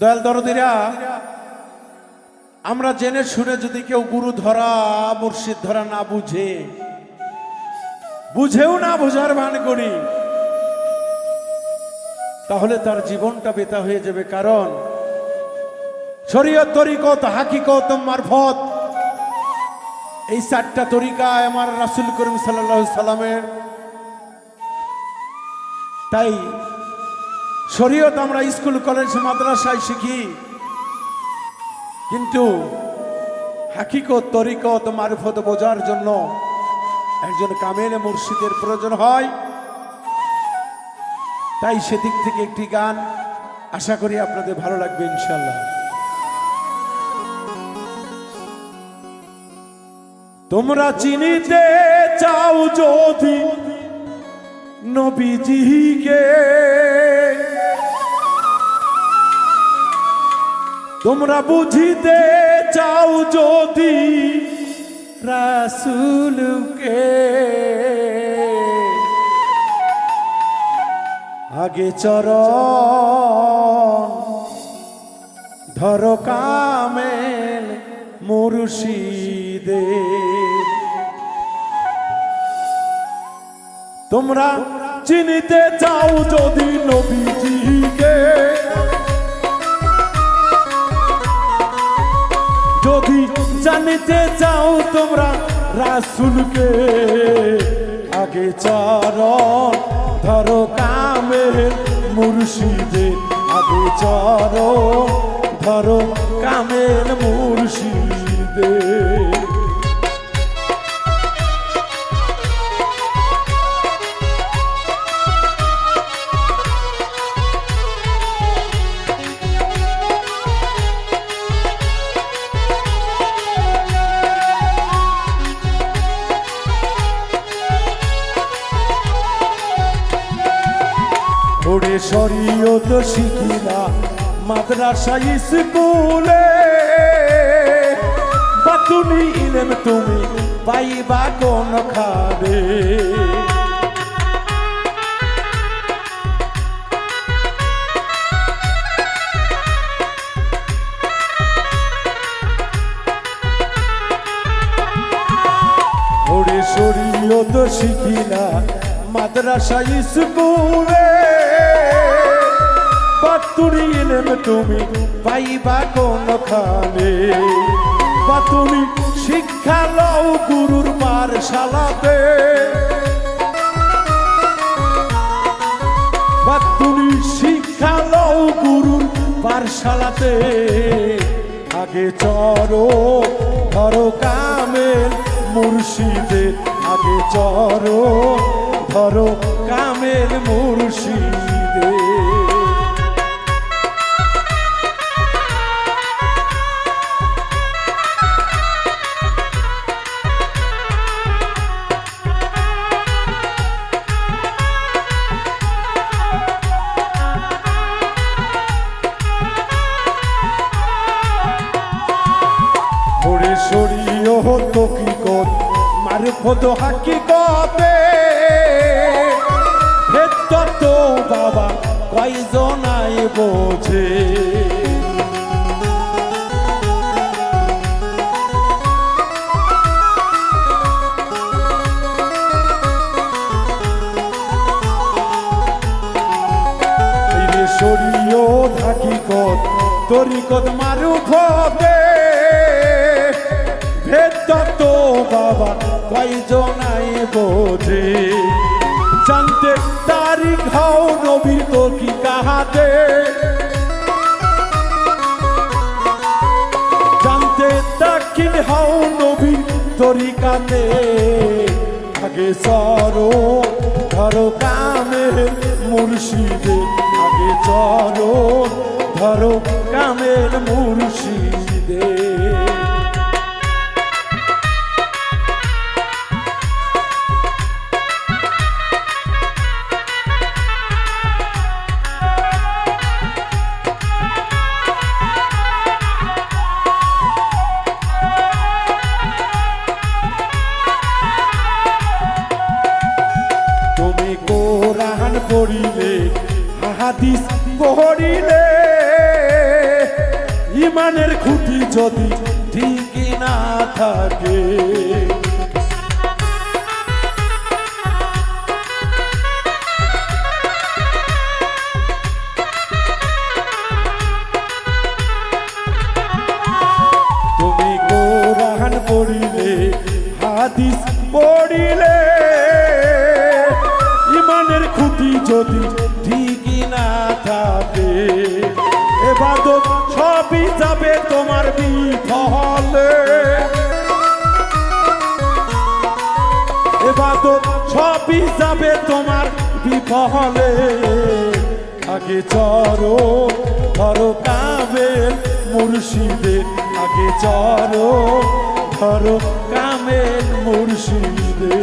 দয়াল দরদিরা, আমরা জেনে শুনে যদি কেউ গুরু ধরা, মুর্শিদ ধরা না বুঝে, বুঝেও না বোঝার ভান করি, তাহলে তার জীবনটা বেতা হয়ে যাবে। কারণ শরীয়ত তরিকত, হাকিকত, মারফত, এই চারটা তরিকায় আমার রাসুল করিম সাল্লাহ সাল্লামের, তাই শরীয়ত আমরা স্কুল, কলেজ, মাদ্রাসায় শিখি। কিন্তু হাকিকত, তরিকত, মারফত বোঝার জন্য একজন কামেল মুর্শিদের প্রয়োজন হয়। তাই সেদিক থেকে একটি গান আশা করি আপনাদের ভালো লাগবে ইনশাল্লাহ তোমরা চিনিতে চাও যদি নবীজিকে। তোমরা বুঝিতে চাও যদি রাসুলকে। আগে চরণ ধর কামেল মুর্শিদে তোমরা চিনিতে চাও যদি নবীজিকে। জানিতে চাও তোমরা রাসুলকে। আগে চরণ ধরো কামের মুর্শিদে। আগে চরণ ধরো কামের মুর্শিদে। শিখিলা মাদ্রাসা স্কুলে। বাতুনি ইলেম তুমি পাইবা কোন খাবে? শরীয়ত শিখিলা মাদ্রাসা স্কুলে। বাতুরি এলেম তুমি, পাইবা বা তুমি শিক্ষা লও গুরুর পারশালাতে বা তুমি শিক্ষা লও গুরুর পারশালাতে আগে চরো, ধরো কামেল মুর্শিদের। আগে চরো, ধরো কামেল মুর্শিদে মারফত হাকিকতে। ভেতর তো বাবা কয়জনাই বোঝে। রে শরীয় হাকিকত তরিকত মারুফতে। ভেতর বাবা কয়জনাই বোঝে। জানতে তারিখ হও নবীর তো কি কাহাতে। জানতে দাক্ষিণ হও নবীর তরিকাতে। আগে সরো ধরো কামের মুর্শিদে। আগে চরো, ধরো কামের মুর্শিদে। পড়িলে ইমানের খুঁটি যদি ঠিকই না থাকে। তুমি কোরআন পড়িলে হাদিস পড়িলে থাকে এবাদত সবই যাবে তোমার বিফলে। এবাদত সবই যাবে তোমার বিফলে। আগে চরো ধরো কামেল মুর্শিদে আগে চরো ধরো কামেল মুর্শিদে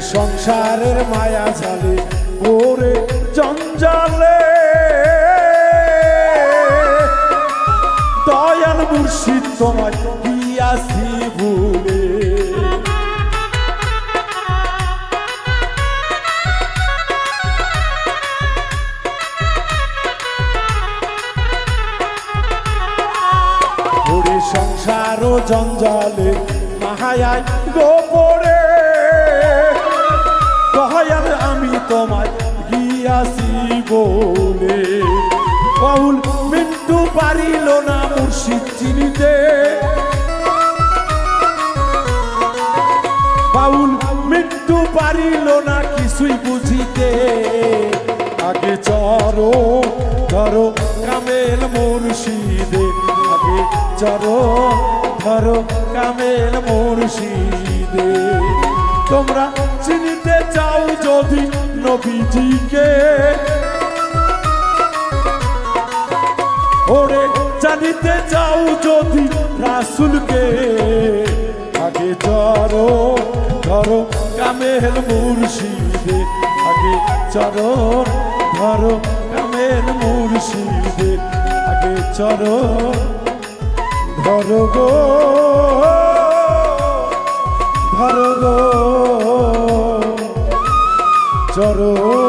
সংসারের মায়া জালে ওরে জঞ্জালে। দয়াল মুর্শিদ তোমায় দিয়াছি ভুলে। ওরে সংসার ও জঞ্জালে মাহায়ায় গোপরে মৃত্যু পারিল না কিছুই বুঝিতে। আগে চরো, ধরো কামেল মুর্শিদে। আগে চরো, ধরো কামেল মুর্শিদে। তোমরা চিনিতে চাও যদি নবীজিকে। ওরে জানিতে চাও যদি রাসুলকে। আগে চরো, ধরো কামেল মুর্শিদে। আগে চরণ ধরো কামেল মুর্শিদে। আগে চরণ ধরো গো ধরো গো। চরো